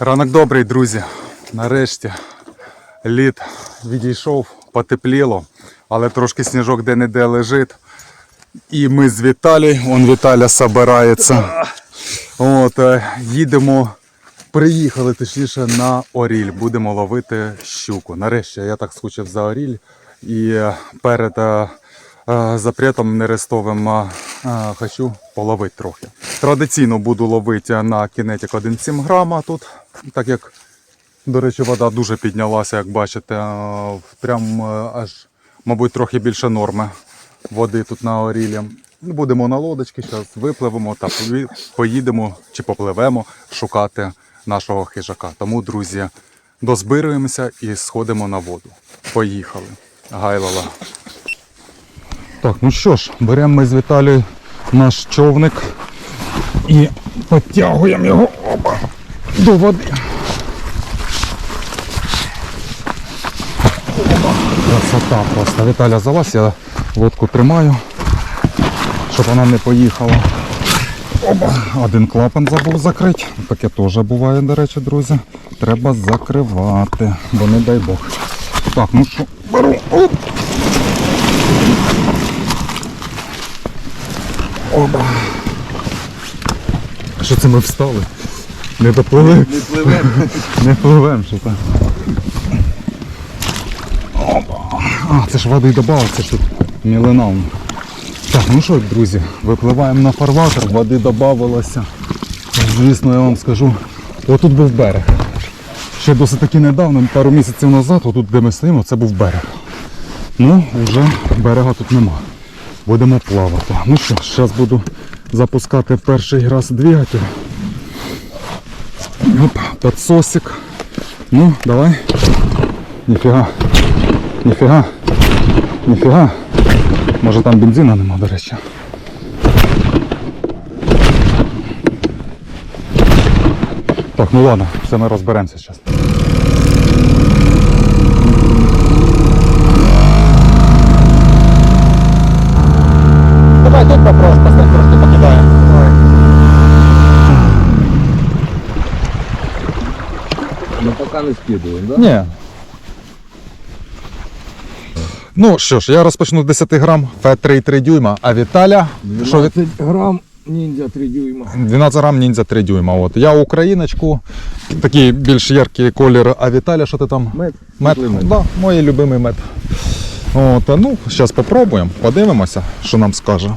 Ранок добрий, друзі. Нарешті лід відійшов, потепліло, але трошки сніжок де-не-де лежить. І ми з Віталій, он Віталя собирається. От, е, їдемо, приїхали точніше на Оріль. Будемо ловити щуку. Нарешті я так скучив за Оріль. І е, перед е, запретом нерестовим е, е, хочу половити трохи. Традиційно буду ловити на кінетик 1,7 грама тут, так як, до речі, вода дуже піднялася, як бачите, е, прям е, аж, мабуть, трохи більше норми води тут на Орілі. Будемо на лодочці, зараз випливемо та поїдемо чи попливемо шукати нашого хижака. Тому, друзі, дозбируємося і сходимо на воду. Поїхали. Гайлала. Так, ну що ж, беремо ми з Віталією наш човник і підтягуємо його опа, до води. Опа, красота просто. Віталя залазь, я лодку тримаю, щоб вона не поїхала. Опа, один клапан забув закрити. Таке теж буває, до речі, друзі. Треба закривати, бо не дай Бог. Так, ну що, беру. Оп. Оба. Що це ми встали? Не доплили? Не пливемо. Не пливем, що там. Опа. А, це ж води додав, це ж тут мілина. Так, ну що, друзі, випливаємо на фарватер, води додавалося. Звісно, я вам скажу, отут був берег. Ще досить таки недавно, пару місяців назад, отут, де ми стоїмо, це був берег. Ну, вже берега тут нема. Будемо плавати. Ну що, зараз буду запускати перший раз двигатель. Оп, подсосик. Ну, давай. Ніфіга. Ніфіга. Ніфіга. Може там бензина нема, до речі. Так, ну ладно, все ми розберемося зараз. Давай тут попрошу, поставь трошки покидаємо. Ну поки не скидуємо, да? Ні. Ну що ж, я розпочну з 10 грам, Ф3,3 дюйма, а Віталя, що від грам ніндзя 3 дюйма. 12 грам ніндзя 3 дюйма. От. Я україночку, такий більш яркий колір, а Віталя, що ти там? Мед. Мед. Мед. Да, мій любимий мед. От, ну, зараз попробуємо, подивимося, що нам скаже.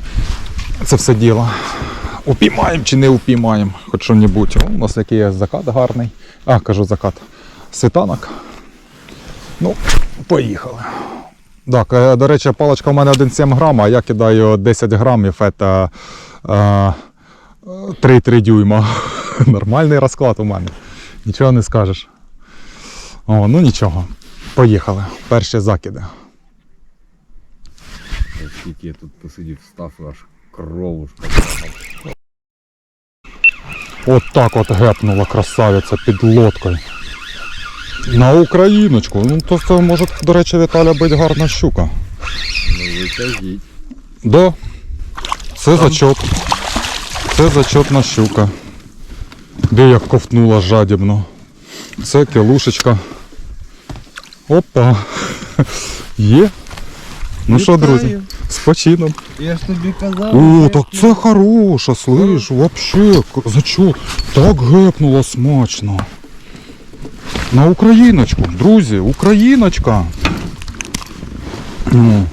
Це все діло. Упіймаємо чи не упіймаємо, хоч що-небудь. О, У нас який закат гарний. А, кажу закат. Світанок. Ну, поїхали. Так, е, до речі, паличка у мене 1,7 грама, а я кидаю 10 грамів, це е, 3,3 дюйма. Нормальний розклад у мене. Нічого не скажеш. О, ну нічого. Поїхали. Перші закиди. Скільки я тут посидів, став аж кровушка. От так от гепнула красавиця під лодкою. На україночку. Ну то це може, до речі, Віталя бить гарна щука. Ну витягіть. Да. Це зачот. Це зачотна щука. Де як ковтнула жадібно. Це кілушечка. Опа. Є. Ну що, друзі, з почином. Я ж тобі казав. О, так це хороша, слиш, вообще, к- зачот. Так гепнуло смачно. На україночку, друзі, україночка. Ну.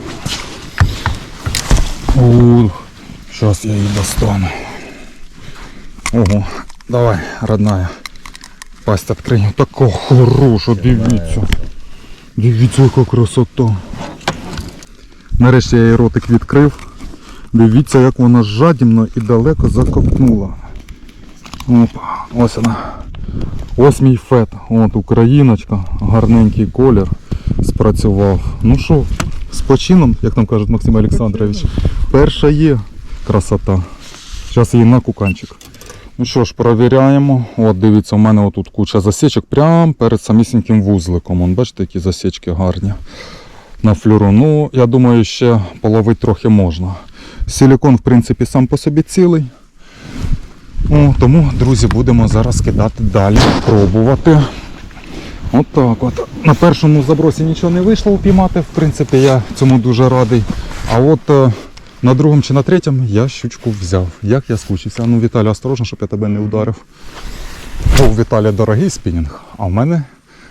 Зараз я її достану. Ого, давай, родная. Пасть відкрию. Така хороша, дивіться. Дивіться, яка красота. Нарешті я її ротик відкрив. Дивіться, як вона жадібно і далеко заковтнула. Опа, ось вона. Ось мій фет. От україночка, гарненький колір спрацював. Ну що, з почином, як нам каже Максим Олександрович, перша є красота. Зараз її на куканчик. Ну що ж, перевіряємо. От дивіться, у мене отут куча засічок прямо перед самісіньким вузликом. Вон, бачите, які засічки гарні на флюру. Ну, я думаю, ще половити трохи можна. Силікон, в принципі, сам по собі цілий. О, тому, друзі, будемо зараз кидати далі, пробувати. От так от. На першому забросі нічого не вийшло упіймати, в принципі, я цьому дуже радий. А от е, на другому чи на третьому я щучку взяв. Як я скучився. Ну, Віталя, осторожно, щоб я тебе не ударив. У Віталя дорогий спінінг, а в мене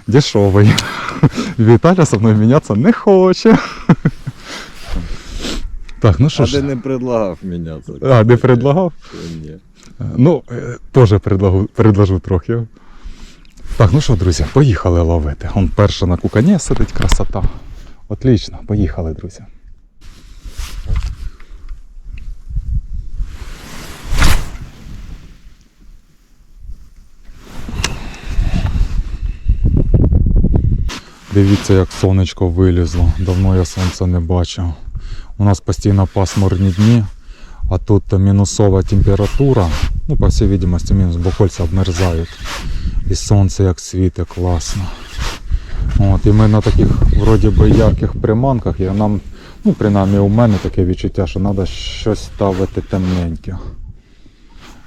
дешевий. Віталя со мною мінятися не хоче. Так, ну що А ти не предлагав мінятися. А, не предлагав? Ні. Ну, е, теж предлагу, предложу трохи. Так, ну що, друзі, поїхали ловити. Он перша на кукані сидить красота. Отлично, поїхали, друзі. Дивіться, як сонечко вилізло. Давно я сонця не бачив. У нас постійно пасмурні дні, а тут мінусова температура. Ну, по всій видимості, мінус, бо кольця обмерзають. І сонце як світить класно. От, і ми на таких вроді би ярких приманках, і нам, ну принаймні у мене таке відчуття, що треба щось ставити темненьке.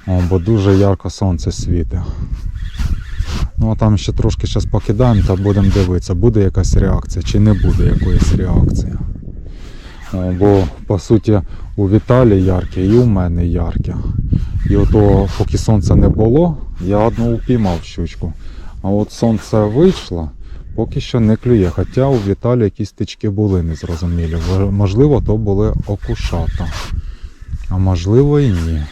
О, бо дуже ярко сонце світить. Ну а там ще трошки зараз покидаємо та будемо дивитися, буде якась реакція чи не буде якоїсь реакції. Бо по суті у Віталі ярке і у мене ярке. І ото, поки сонця не було, я одну упіймав щучку. А от сонце вийшло, поки що не клює. Хоча у Віталі якісь тички були незрозумілі. Можливо, то були окушата. А можливо і ні.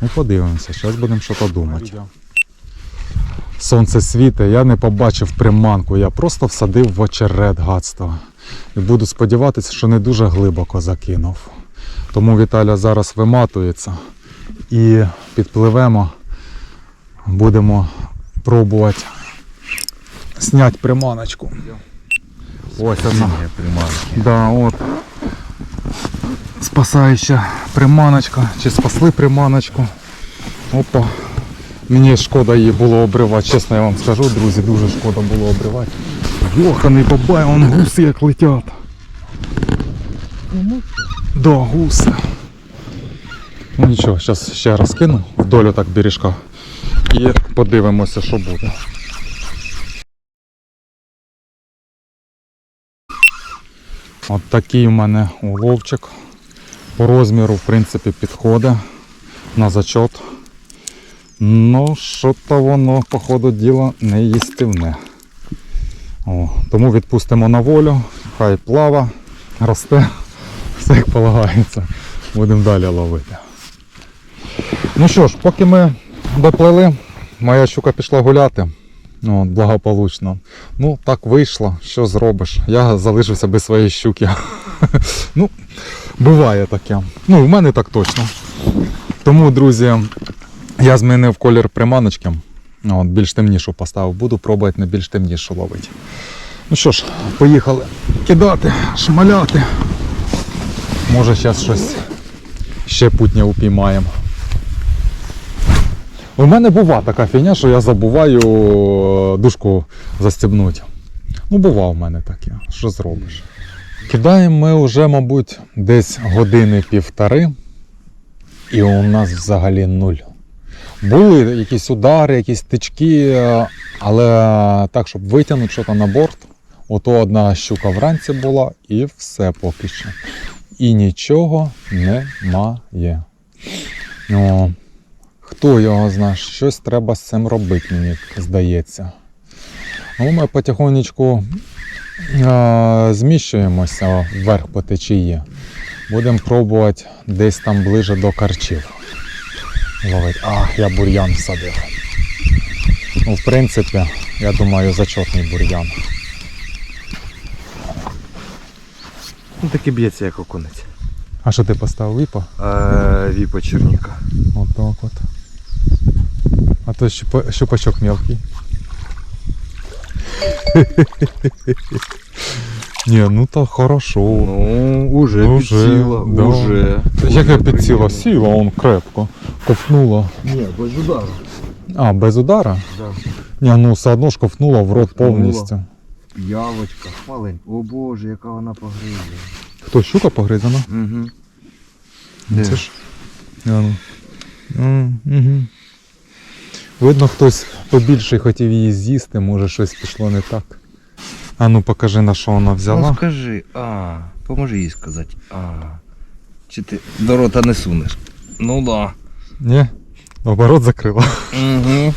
Ну, подивимося, зараз будемо щось думати. Сонце світить, я не побачив приманку, я просто всадив в очерет гадства. І буду сподіватися, що не дуже глибоко закинув. Тому Віталя зараз виматується і підпливемо, будемо пробувати зняти приманочку. Ось вона. Да, от. Спасаюча приманочка. Чи спасли приманочку. Опа. Мені шкода її було обривати, чесно я вам скажу, друзі, дуже шкода було обривати. Йоханий бабай, он гуси як летять. Да, гуси. Ну нічого, зараз ще раз кину вдоль так бережка і подивимося, що буде. От такий у мене уловчик. По розміру, в принципі, підходить на зачот. Ну, що-то воно, по ходу діла, не їстивне. О, тому відпустимо на волю, хай плава, росте, все як полагається. Будемо далі ловити. Ну що ж, поки ми доплили, моя щука пішла гуляти. От, благополучно. Ну, так вийшло, що зробиш. Я залишився без своєї щуки. ну, буває таке. Ну, в мене так точно. Тому, друзі, я змінив колір приманочки. От, більш темнішу поставив. Буду пробувати на більш темнішу ловити. Ну що ж, поїхали кидати, шмаляти. Може зараз щось ще путнє упіймаємо. У мене бува така фігня, що я забуваю е, дужку застібнути. Ну, бува у мене таке. Що зробиш? Кидаємо ми вже, мабуть, десь години півтори, і у нас взагалі нуль. Були якісь удари, якісь тички, е, але так, щоб витягнути щось на борт, ото одна щука вранці була, і все поки що. І нічого немає. О, Хто його знає, щось треба з цим робити, мені здається. Ну, ми потихонечку е, зміщуємося вверх по течії. Будемо пробувати десь там ближе до карчів. Ловить. Ах, я бур'ян всадив. Ну, в принципі, я думаю, зачетний бур'ян. Ну таки б'ється як окунець. А що ти поставив віпа? Е, Віпа Черніка. От так от. А то щупа- щупачок мелкий. Ні, ну то хорошо. Ну, уже Уже, підсіла, да. уже. Яке підсіла? Сіла, он крепко. Ковтнула. Ні, без удару. А, без удара? Да. Ні, ну все одно ж ковтнула в рот Ковтнула. повністю. Явочка. Маленька. О боже, яка вона погризла. Хто щука погризана? Угу. Ну, Це ж. А, ну. Угу. Видно, хтось побільше хотів її з'їсти, може щось пішло не так. А ну покажи на що вона взяла. Ну скажи, а, поможи їй сказати. А. Чи ти до рота не сунеш? Ну да. Ні? Оборот закрила. Угу.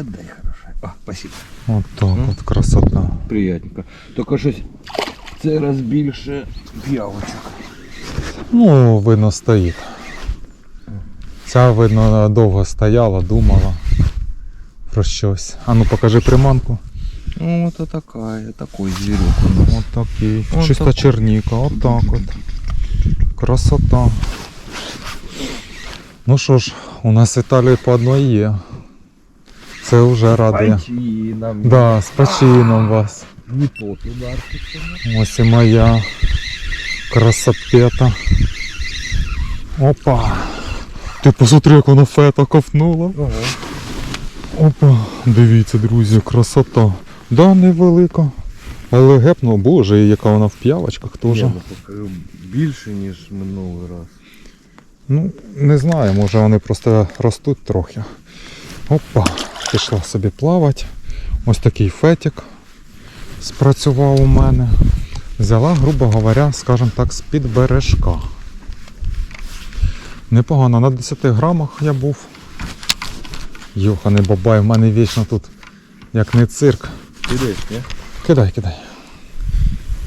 Отдай, хорошая. О, спасибо. От так М? от красота. Приятненько. Тільки щось цей раз більше п'явочок. Ну, видно, стоїть. Ця, видно, довго стояла, думала про щось. А ну покажи приманку. Ну, это такая, такой зверюк у нас. От такий. От Чиста такий. черніка, от так от. Красота. Ну що ж, у нас в Італії по одній є. Це вже радує. Пойти Да, з почином вас. Не тот удар. Ось і моя красопета. Опа. Ти посмотри, як вона фета ковтнула. Ого. Опа, дивіться, друзі, красота. Да, невелика. Але гепнула, боже, яка вона в п'явочках теж. Ну, покажу, більше, ніж минулий раз. Ну, не знаю, може вони просто ростуть трохи. Опа, пішла собі плавати. Ось такий фетик спрацював у мене. Взяла, грубо говоря, скажімо так, з-під бережка. Непогано, на 10 грамах я був. Йоханий бабай, в мене вічно тут як не цирк. Десь, ні? Кидай, кидай.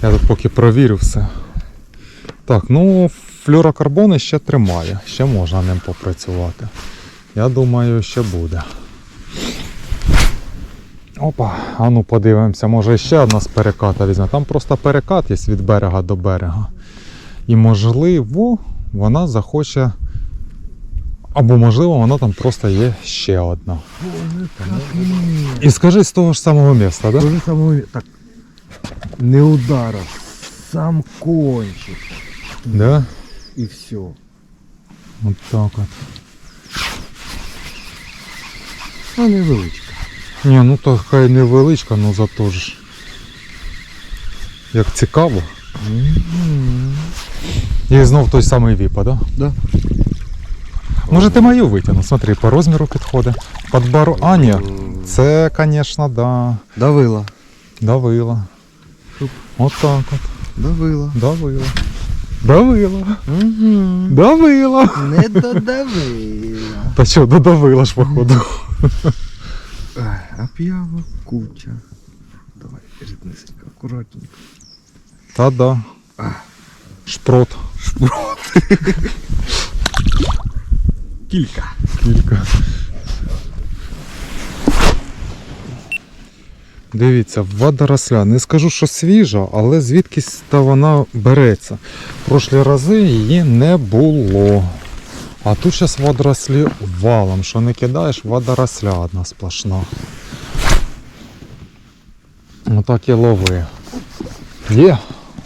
Я тут поки провірю все. Так, ну флюрокарбони ще тримає, ще можна ним попрацювати. Я думаю, ще буде. Опа, а ну подивимося, може ще одна з переката візьме. Там просто перекат є від берега до берега. І можливо, вона захоче. Або можливо, вона там просто є ще одна. І скажи з того ж самого міста, так? Да? Самого... Так. Не удара. Сам кончик. Да? І все. От так от. А невеличка. Ні, ну то хай невеличка, ну зато ж. Як цікаво. І знов той самий віпа, да? Да. Може ти мою витягну, смотри, по розміру підходить. Під бару. А, ні. Це, звісно, да. Давила. Давила. От так от. Давила. Давила. Давила. Угу. Давила. Не додавила. Та що, додавила ж, походу. А п'ява куча. Давай, ріднесенько, акуратненько. Та да. Шпрот. Кілька. Кілька. Дивіться, водоросля. Не скажу, що свіжа, але звідкись та вона береться. Прошлі рази її не було. А тут зараз водорослі валом. Що не кидаєш, водоросля одна сплошна. Отак і лови. Є.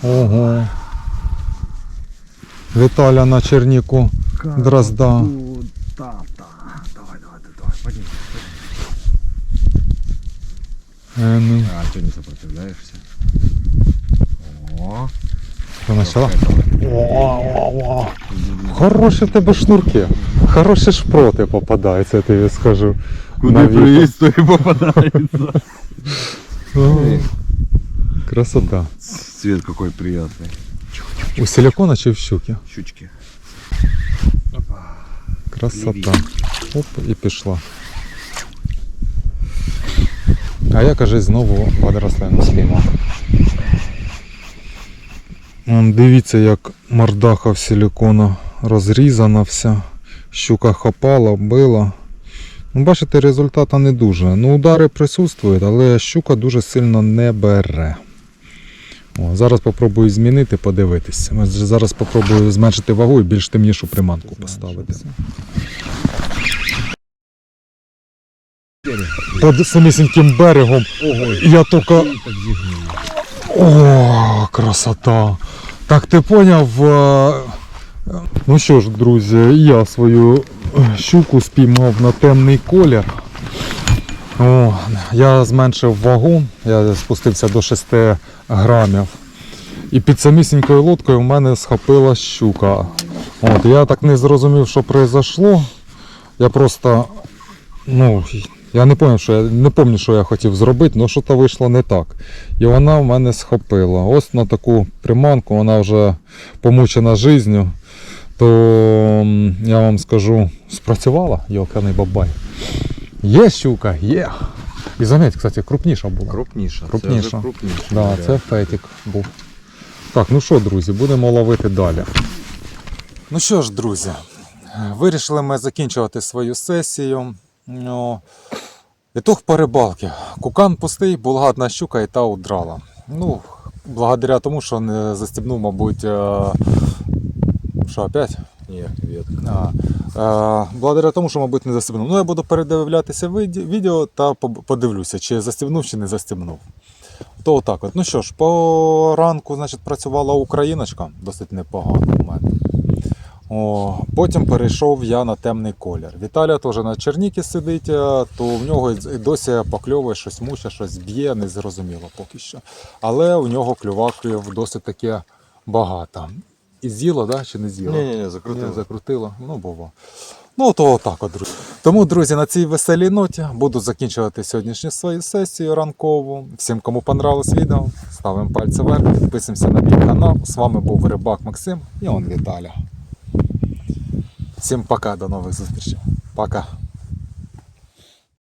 Ого. Віталя на черніку. Дрозда. Та, та. Давай, давай, давай, поднімай. Е, ну, А, ти не сопротивляєшся? О, що почала? О-о-о. Хороші в тебе шнурки. Хороші шпроти попадаються, я тобі скажу. На віку. то і попадається. О, Красота. Цвет какой приятный. У силикона чи в щуки? Щучки. Красота. Оп, і пішла. А я кажись знову водоросляну спіймав. Дивіться, як мордаха в силикона розрізана вся. Щука хапала, била. Ну, бачите, результата не дуже. Ну, удари присутствують, але щука дуже сильно не бере. О, зараз попробую змінити, подивитися. Зараз попробую зменшити вагу і більш темнішу приманку поставити. Під самісіньким берегом. Я тільки. О, красота! Так ти поняв? е, Ну що ж, друзі, я свою е, щуку спіймав на темний колір. О, я зменшив вагу, я спустився до 6 грамів. І під самісінькою лодкою в мене схопила щука. От, я так не зрозумів, що произошло. Я просто. Ну, я не пам'ятаю, що я не пам'ятаю, що я хотів зробити, але щось вийшло не так. І вона в мене схопила. Ось на таку приманку, вона вже помучена життю. То я вам скажу, спрацювала йоканий бабай. Є щука, є. І заміть, кстати, крупніша була. Крупніша. Крупніша. Це вже крупніша. Да, це фетик був. Так, ну що, друзі, будемо ловити далі. Ну що ж, друзі, вирішили ми закінчувати свою сесію. Ну, ітог по рибалки. Кукан пустий, була одна щука і та удрала. Ну, благодаря тому, що не застібнув, мабуть. е, Що, опять? Ні, ветка. А, благодаря тому, що, мабуть, не застібнув. Ну, я буду передивлятися відео та подивлюся, чи застібнув, чи не застібнув. То отак от. Ну що ж, по ранку значить, працювала україночка, досить непогано у мене. О, потім перейшов я на темний колір. Віталія теж на черніки сидить, е, то в нього і досі покльовує щось муче, щось б'є, не зрозуміло поки що. Але у нього клюваків досить таке багато. І з'їло, да? чи не з'їло? Ні, ні, ні, Ні, закрутило. Ну, було. Ну, то отак, от, друзі. Тому, друзі, на цій веселій ноті буду закінчувати сьогоднішню свою сесію ранкову. Всім, кому понравилось відео, ставимо пальці вверх, підписуємося на мій канал. З вами був Рибак Максим і он Віталя. Всім пока, до нових зустрічей. Пока.